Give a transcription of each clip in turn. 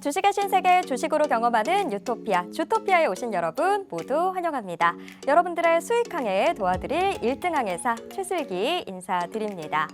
주식의 신세계 주식으로 경험하는 유토피아, 주토피아에 오신 여러분 모두 환영합니다. 여러분들의 수익 항해에 도와드릴 1등 항해사 최슬기 인사드립니다.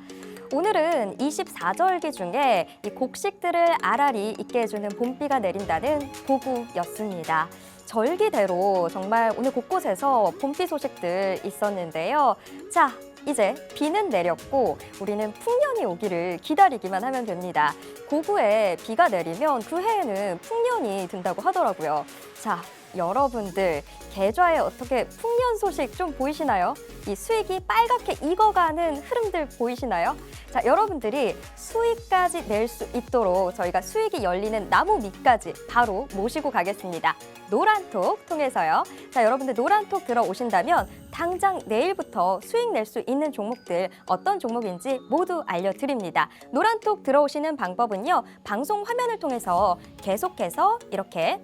오늘은 24절기 중에 이 곡식들을 알알이 있게 해주는 봄비가 내린다는 보구였습니다. 절기대로 정말 오늘 곳곳에서 봄비 소식들 있었는데요. 자, 이제 비는 내렸고 우리는 풍년이 오기를 기다리기만 하면 됩니다. 고구에 비가 내리면 그 해에는 풍년이 든다고 하더라고요. 자, 여러분들 계좌에 어떻게 풍년 소식 좀 보이시나요? 이 수익이 빨갛게 익어가는 흐름들 보이시나요? 자, 여러분들이 수익까지 낼 수 있도록 저희가 수익이 열리는 나무 밑까지 바로 모시고 가겠습니다. 노란톡 통해서요. 자, 여러분들 노란톡 들어오신다면 당장 내일부터 수익 낼 수 있는 종목들 어떤 종목인지 모두 알려드립니다. 노란톡 들어오시는 방법은요. 방송 화면을 통해서 계속해서 이렇게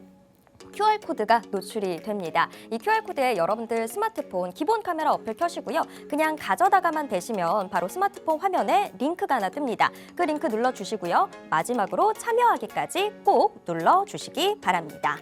QR코드가 노출이 됩니다. 이 QR코드에 여러분들 스마트폰 기본 카메라 어플 켜시고요. 그냥 가져다가만 대시면 바로 스마트폰 화면에 링크가 하나 뜹니다. 그 링크 눌러주시고요. 마지막으로 참여하기까지 꼭 눌러주시기 바랍니다.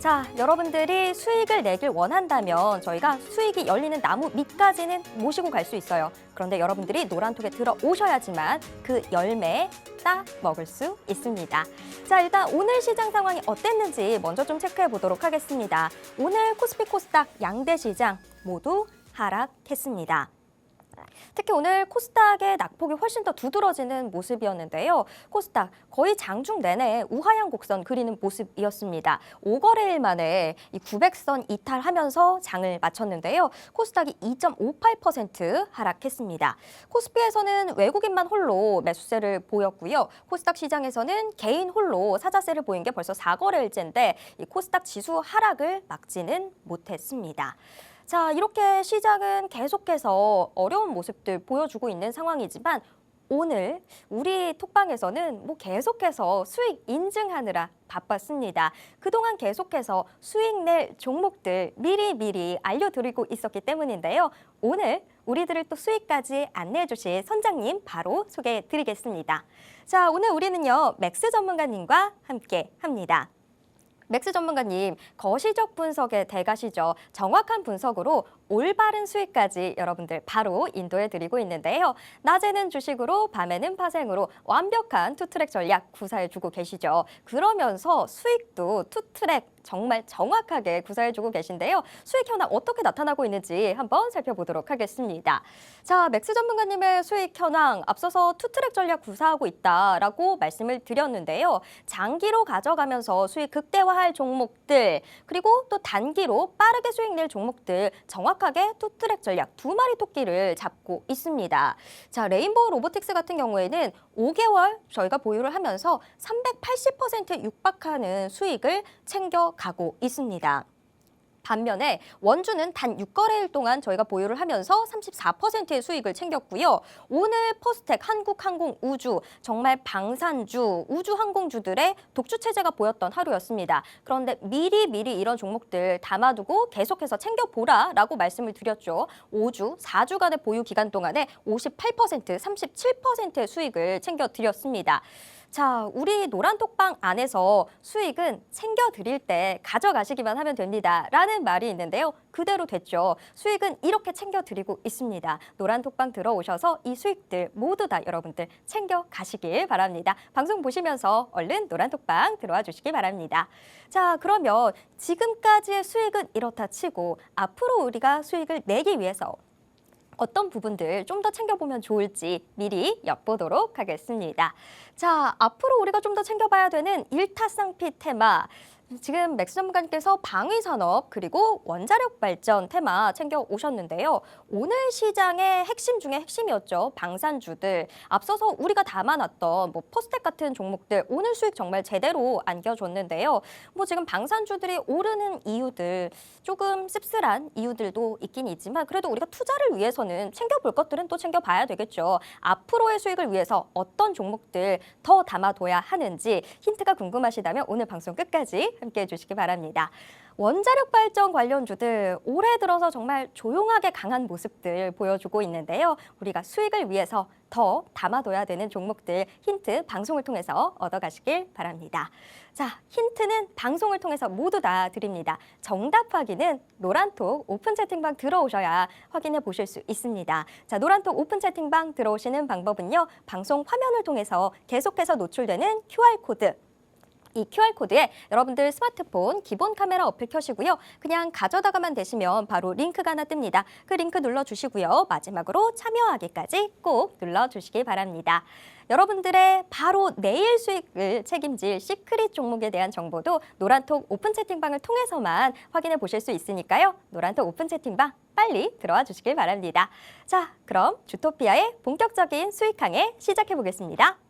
자, 여러분들이 수익을 내길 원한다면 저희가 수익이 열리는 나무 밑까지는 모시고 갈 수 있어요. 그런데 여러분들이 노란톡에 들어오셔야지만 그 열매 따 먹을 수 있습니다. 자, 일단 오늘 시장 상황이 어땠는지 먼저 좀 체크해 보도록 하겠습니다. 오늘 코스피 코스닥 양대 시장 모두 하락했습니다. 특히 오늘 코스닥의 낙폭이 훨씬 더 두드러지는 모습이었는데요. 코스닥 거의 장중 내내 우하향 곡선 그리는 모습이었습니다. 5거래일 만에 이 900선 이탈하면서 장을 마쳤는데요. 코스닥이 2.58% 하락했습니다. 코스피에서는 외국인만 홀로 매수세를 보였고요. 코스닥 시장에서는 개인 홀로 사자세를 보인 게 벌써 4거래일째인데 이 코스닥 지수 하락을 막지는 못했습니다. 자, 이렇게 시장은 계속해서 어려운 모습들 보여주고 있는 상황이지만 오늘 우리 톡방에서는 뭐 계속해서 수익 인증하느라 바빴습니다. 그동안 계속해서 수익 낼 종목들 미리미리 알려드리고 있었기 때문인데요. 오늘 우리들을 또 수익까지 안내해 주실 선장님 바로 소개해 드리겠습니다. 자, 오늘 우리는요, 맥스 전문가님과 함께 합니다. 맥스 전문가님, 거시적 분석의 대가시죠. 정확한 분석으로 올바른 수익까지 여러분들 바로 인도해 드리고 있는데요. 낮에는 주식으로, 밤에는 파생으로 완벽한 투트랙 전략 구사해 주고 계시죠. 그러면서 수익도 투트랙 정말 정확하게 구사해 주고 계신데요. 수익 현황 어떻게 나타나고 있는지 한번 살펴보도록 하겠습니다. 자, 맥스 전문가님의 수익 현황 앞서서 투트랙 전략 구사하고 있다라고 말씀을 드렸는데요. 장기로 가져가면서 수익 극대화할 종목들 그리고 또 단기로 빠르게 수익 낼 종목들 정확 하게 투트랙 전략 두 마리 토끼를 잡고 있습니다. 자, 레인보우 로보틱스 같은 경우에는 5개월 저희가 보유를 하면서 380% 육박하는 수익을 챙겨 가고 있습니다. 반면에 원주는 단 6거래일 동안 저희가 보유를 하면서 34%의 수익을 챙겼고요. 오늘 포스텍, 한국항공, 우주 정말 방산주, 우주항공주들의 독주 체제가 보였던 하루였습니다. 그런데 미리 미리 이런 종목들 담아두고 계속해서 챙겨보라라고 말씀을 드렸죠. 5주, 4주간의 보유 기간 동안에 58%, 37%의 수익을 챙겨드렸습니다. 자, 우리 노란 톡방 안에서 수익은 챙겨드릴 때 가져가시기만 하면 됩니다. 라는 말이 있는데요. 그대로 됐죠. 수익은 이렇게 챙겨드리고 있습니다. 노란 톡방 들어오셔서 이 수익들 모두 다 여러분들 챙겨가시길 바랍니다. 방송 보시면서 얼른 노란 톡방 들어와 주시기 바랍니다. 자, 그러면 지금까지의 수익은 이렇다 치고 앞으로 우리가 수익을 내기 위해서 어떤 부분들 좀 더 챙겨보면 좋을지 미리 엿보도록 하겠습니다. 자, 앞으로 우리가 좀 더 챙겨봐야 되는 일타쌍피 테마. 지금 맥스 전문가님께서 방위 산업 그리고 원자력 발전 테마 챙겨 오셨는데요. 오늘 시장의 핵심 중에 핵심이었죠. 방산주들. 앞서서 우리가 담아놨던 뭐 포스텍 같은 종목들 오늘 수익 정말 제대로 안겨줬는데요. 뭐 지금 방산주들이 오르는 이유들 조금 씁쓸한 이유들도 있긴 있지만 그래도 우리가 투자를 위해서는 챙겨볼 것들은 또 챙겨봐야 되겠죠. 앞으로의 수익을 위해서 어떤 종목들 더 담아둬야 하는지 힌트가 궁금하시다면 오늘 방송 끝까지 함께해 주시기 바랍니다. 원자력 발전 관련주들 올해 들어서 정말 조용하게 강한 모습들 보여주고 있는데요. 우리가 수익을 위해서 더 담아둬야 되는 종목들 힌트 방송을 통해서 얻어가시길 바랍니다. 자, 힌트는 방송을 통해서 모두 다 드립니다. 정답 확인은 노란톡 오픈 채팅방 들어오셔야 확인해 보실 수 있습니다. 자, 노란톡 오픈 채팅방 들어오시는 방법은요. 방송 화면을 통해서 계속해서 노출되는 QR코드 이 QR코드에 여러분들 스마트폰 기본 카메라 어플 켜시고요. 그냥 가져다가만 되시면 바로 링크가 하나 뜹니다. 그 링크 눌러주시고요. 마지막으로 참여하기까지 꼭 눌러주시기 바랍니다. 여러분들의 바로 내일 수익을 책임질 시크릿 종목에 대한 정보도 노란톡 오픈 채팅방을 통해서만 확인해 보실 수 있으니까요. 노란톡 오픈 채팅방 빨리 들어와 주시길 바랍니다. 자, 그럼 주토피아의 본격적인 수익항에 시작해 보겠습니다.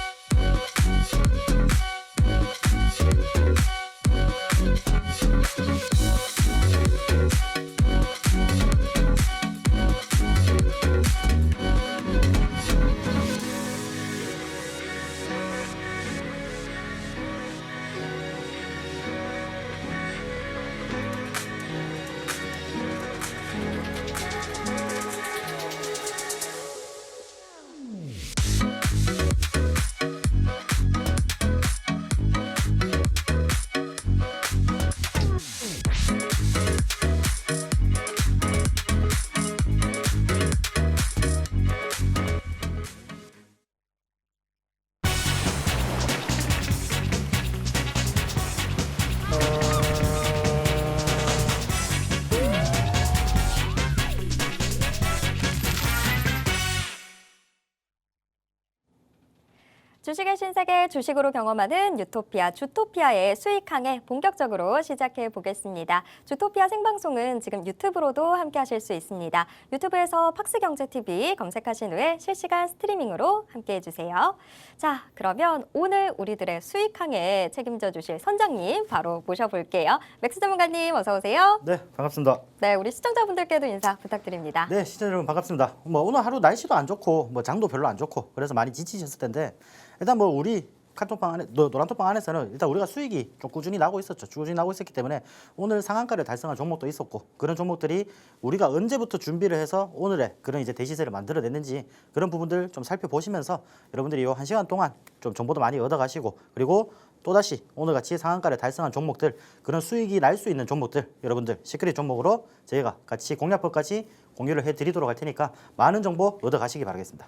주식의 신세계 주식으로 경험하는 유토피아 주토피아의 수익항에 본격적으로 시작해 보겠습니다. 주토피아 생방송은 지금 유튜브로도 함께 하실 수 있습니다. 유튜브에서 팍스경제TV 검색하신 후에 실시간 스트리밍으로 함께 해주세요. 자, 그러면 오늘 우리들의 수익항에 책임져 주실 선장님 바로 모셔볼게요. 맥스 전문가님 어서 오세요. 네, 반갑습니다. 네, 우리 시청자분들께도 인사 부탁드립니다. 네, 시청자 여러분 반갑습니다. 뭐 오늘 하루 날씨도 안 좋고 뭐 장도 별로 안 좋고 그래서 많이 지치셨을 텐데 일단 뭐 우리 카톡방 안에 노- 노란톡방 안에서는 일단 우리가 수익이 좀 꾸준히 나고 있었죠. 꾸준히 나고 있었기 때문에 오늘 상한가를 달성한 종목도 있었고 그런 종목들이 우리가 언제부터 준비를 해서 오늘의 그런 이제 대시세를 만들어냈는지 그런 부분들 좀 살펴보시면서 여러분들이 요한 시간 동안 좀 정보도 많이 얻어가시고 그리고 또다시 오늘같이 상한가를 달성한 종목들 그런 수익이 날 수 있는 종목들 여러분들 시크릿 종목으로 저희가 같이 공략법까지 공유를 해드리도록 할 테니까 많은 정보 얻어가시기 바라겠습니다.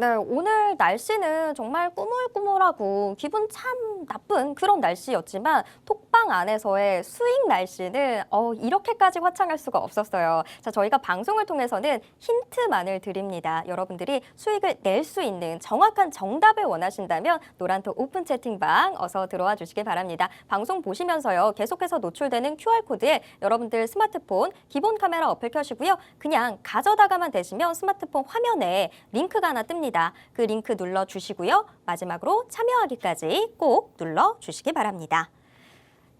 네, 오늘 날씨는 정말 꾸물꾸물하고 기분 참 나쁜 그런 날씨였지만 톡방 안에서의 수익 날씨는 어, 이렇게까지 화창할 수가 없었어요. 자, 저희가 방송을 통해서는 힌트만을 드립니다. 여러분들이 수익을 낼 수 있는 정확한 정답을 원하신다면 노란톡 오픈 채팅방 어서 들어와 주시기 바랍니다. 방송 보시면서요. 계속해서 노출되는 QR코드에 여러분들 스마트폰 기본 카메라 어플 켜시고요. 그냥 가져다가만 되시면 스마트폰 화면에 링크가 하나 뜹니다. 그 링크 눌러 주시고요. 마지막으로 참여하기까지 꼭 눌러 주시기 바랍니다.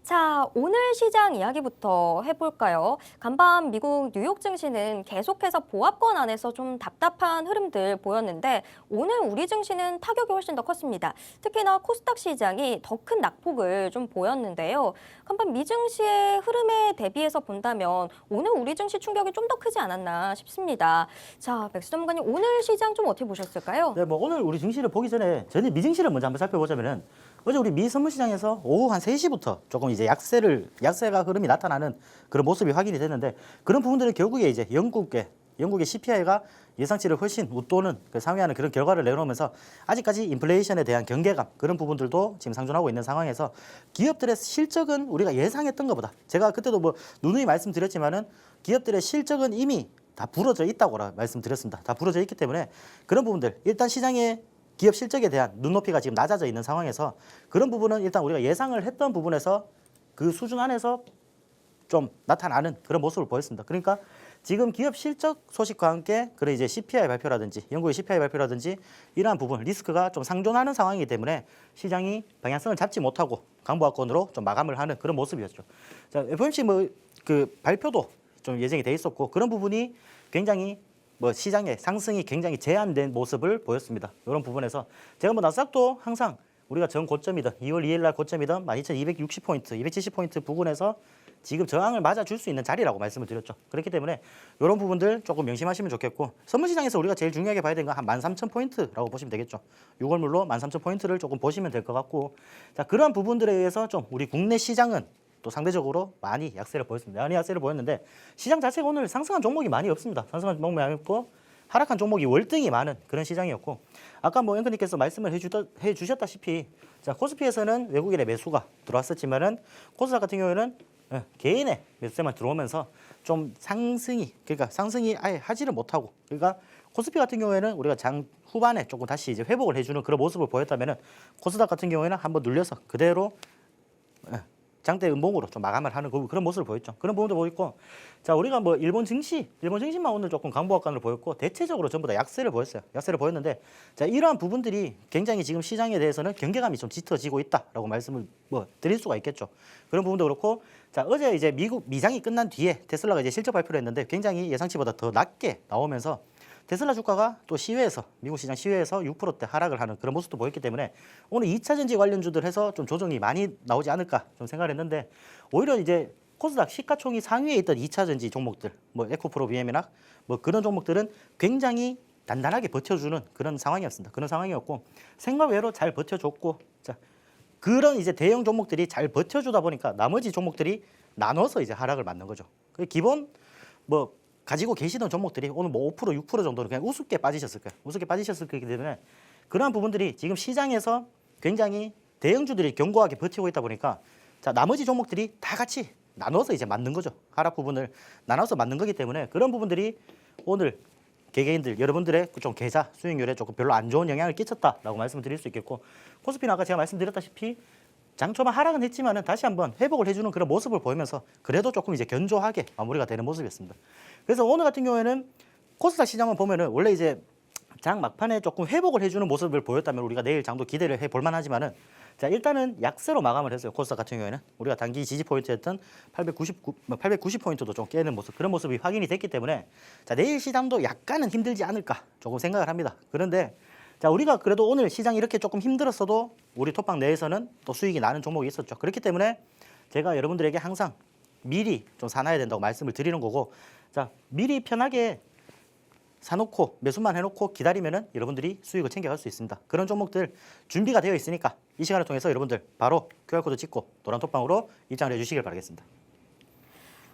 자, 오늘 시장 이야기부터 해볼까요? 간밤 미국 뉴욕 증시는 계속해서 보합권 안에서 좀 답답한 흐름들 보였는데 오늘 우리 증시는 타격이 훨씬 더 컸습니다. 특히나 코스닥 시장이 더 큰 낙폭을 좀 보였는데요. 간밤 미 증시의 흐름에 대비해서 본다면 오늘 우리 증시 충격이 좀 더 크지 않았나 싶습니다. 자, 백수 전문가님 오늘 시장 좀 어떻게 보셨을까요? 네, 뭐 오늘 우리 증시를 보기 전에 전일 미증시를 먼저 한번 살펴보자면은 어제 우리 미 선물 시장에서 오후 한 3시부터 조금 이제 약세를 약세가 흐름이 나타나는 그런 모습이 확인이 됐는데 그런 부분들은 결국에 이제 영국의 영국의 CPI가 예상치를 훨씬 웃도는 그 상회하는 그런 결과를 내놓으면서 아직까지 인플레이션에 대한 경계감 그런 부분들도 지금 상존하고 있는 상황에서 기업들의 실적은 우리가 예상했던 것보다 제가 그때도 뭐 누누이 말씀드렸지만은 기업들의 실적은 이미 다 부러져 있다고 말씀드렸습니다. 다 부러져 있기 때문에 그런 부분들 일단 시장에 기업 실적에 대한 눈높이가 지금 낮아져 있는 상황에서 그런 부분은 일단 우리가 예상을 했던 부분에서 그 수준 안에서 좀 나타나는 그런 모습을 보였습니다. 그러니까 지금 기업 실적 소식과 함께 그런 이제 CPI 발표라든지 영국의 CPI 발표라든지 이러한 부분 리스크가 좀 상존하는 상황이기 때문에 시장이 방향성을 잡지 못하고 강보합권으로 좀 마감을 하는 그런 모습이었죠. 자, FOMC 뭐 그 발표도 좀 예정이 돼 있었고 그런 부분이 굉장히 뭐 시장의 상승이 굉장히 제한된 모습을 보였습니다. 이런 부분에서 제가 뭐 나스닥도 항상 우리가 전 고점이든 2월 2일 날 고점이든 12,260포인트, 270포인트 부근에서 지금 저항을 맞아줄 수 있는 자리라고 말씀을 드렸죠. 그렇기 때문에 이런 부분들 조금 명심하시면 좋겠고 선물 시장에서 우리가 제일 중요하게 봐야 되는 건 한 13,000포인트라고 보시면 되겠죠. 6월물로 13,000포인트를 조금 보시면 될 것 같고 자 그러한 부분들에 의해서 좀 우리 국내 시장은 또 상대적으로 많이 약세를 보였습니다. 많이 약세를 보였는데 시장 자체가 오늘 상승한 종목이 많이 없습니다. 상승한 종목이 많이 없고 하락한 종목이 월등히 많은 그런 시장이었고 아까 뭐 앵커님께서 말씀을 해주다, 해주셨다시피 자 코스피에서는 외국인의 매수가 들어왔었지만은 코스닥 같은 경우에는 예, 개인의 매수세만 들어오면서 좀 상승이 그러니까 상승이 아예 하지를 못하고 그러니까 코스피 같은 경우에는 우리가 장 후반에 조금 다시 이제 회복을 해주는 그런 모습을 보였다면은 코스닥 같은 경우에는 한번 눌려서 그대로 예, 장대 음봉으로 좀 마감을 하는 그- 그런 모습을 보였죠. 그런 부분도 보였고, 자 우리가 뭐 일본 증시, 일본 증시만 오늘 조금 강보학관을 보였고 대체적으로 전부 다 약세를 보였어요. 약세를 보였는데, 자 이러한 부분들이 굉장히 지금 시장에 대해서는 경계감이 좀 짙어지고 있다라고 말씀을 뭐 드릴 수가 있겠죠. 그런 부분도 그렇고, 자 어제 이제 미국 미장이 끝난 뒤에 테슬라가 이제 실적 발표를 했는데 굉장히 예상치보다 더 낮게 나오면서 테슬라 주가가 또 시외에서 미국 시장 시외에서 6%대 하락을 하는 그런 모습도 보였기 때문에 오늘 2차 전지 관련주들 해서 좀 조정이 많이 나오지 않을까 좀 생각을 했는데 오히려 이제 코스닥 시가총이 상위에 있던 2차 전지 종목들 뭐 에코프로 BM이나 뭐 그런 종목들은 굉장히 단단하게 버텨주는 그런 상황이었습니다. 그런 상황이었고 생각 외로 잘 버텨줬고 자 그런 이제 대형 종목들이 잘 버텨주다 보니까 나머지 종목들이 나눠서 이제 하락을 맞는 거죠. 그 기본 뭐 가지고 계시던 종목들이 오늘 뭐 5% 6% 정도는 그냥 우습게 빠지셨을 거예요. 우습게 빠지셨을 거기 때문에 그러한 부분들이 지금 시장에서 굉장히 대형주들이 견고하게 버티고 있다 보니까 자 나머지 종목들이 다 같이 나눠서 이제 맞는 거죠. 하락 부분을 나눠서 맞는 거기 때문에 그런 부분들이 오늘 개개인들 여러분들의 그좀 계좌 수익률에 조금 별로 안 좋은 영향을 끼쳤다라고 말씀을 드릴 수 있겠고 코스피는 아까 제가 말씀드렸다시피 장 초반 하락은 했지만은 다시 한번 회복을 해주는 그런 모습을 보이면서 그래도 조금 이제 견조하게 마무리가 되는 모습이었습니다. 그래서 오늘 같은 경우에는 코스닥 시장을 보면은 원래 이제 장 막판에 조금 회복을 해주는 모습을 보였다면 우리가 내일 장도 기대를 해볼 만하지만은 자 일단은 약세로 마감을 했어요 코스닥 같은 경우에는 우리가 단기 지지 포인트였던 899, 890 포인트도 좀 깨는 모습 그런 모습이 확인이 됐기 때문에 자 내일 시장도 약간은 힘들지 않을까 조금 생각을 합니다. 그런데 자 우리가 그래도 오늘 시장이 이렇게 조금 힘들었어도 우리 톡방 내에서는 또 수익이 나는 종목이 있었죠. 그렇기 때문에 제가 여러분들에게 항상 미리 좀 사놔야 된다고 말씀을 드리는 거고 자 미리 편하게 사놓고 매수만 해놓고 기다리면은 여러분들이 수익을 챙겨갈 수 있습니다. 그런 종목들 준비가 되어 있으니까 이 시간을 통해서 여러분들 바로 QR 코드 찍고 노란 톡방으로 입장을 해주시길 바라겠습니다.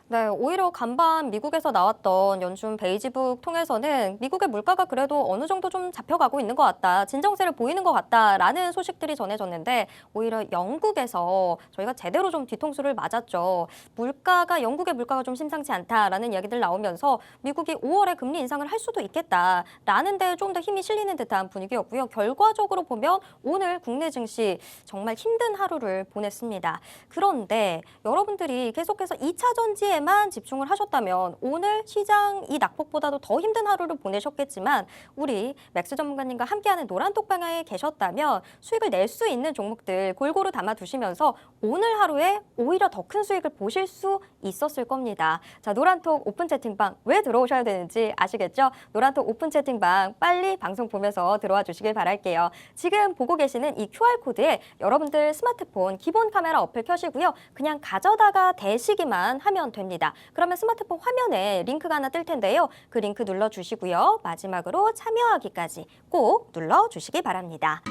네, 오히려 간밤 미국에서 나왔던 연준 베이지북 통해서는 미국의 물가가 그래도 어느 정도 좀 잡혀가고 있는 것 같다. 진정세를 보이는 것 같다라는 소식들이 전해졌는데 오히려 영국에서 저희가 제대로 좀 뒤통수를 맞았죠. 물가가 영국의 물가가 좀 심상치 않다라는 이야기들 나오면서 미국이 5월에 금리 인상을 할 수도 있겠다라는 데 좀 더 힘이 실리는 듯한 분위기였고요. 결과적으로 보면 오늘 국내 증시 정말 힘든 하루를 보냈습니다. 그런데 여러분들이 계속해서 2차 전지에 만 집중을 하셨다면 오늘 시장 이 낙폭보다도 더 힘든 하루를 보내셨겠지만 우리 맥스 전문가님과 함께하는 노란 톡방에 계셨다면 수익을 낼 수 있는 종목들 골고루 담아 두시면서 오늘 하루에 오히려 더 큰 수익을 보실 수 있었을 겁니다. 자, 노란톡 오픈 채팅방 왜 들어오셔야 되는지 아시겠죠? 노란톡 오픈 채팅방 빨리 방송 보면서 들어와 주시길 바랄게요. 지금 보고 계시는 이 QR코드에 여러분들 스마트폰 기본 카메라 어플 켜시고요. 그냥 가져다가 대시기만 하면 됩니다. 그러면 스마트폰 화면에 링크가 하나 뜰 텐데요. 그 링크 눌러주시고요. 마지막으로 참여하기까지 꼭 눌러주시기 바랍니다.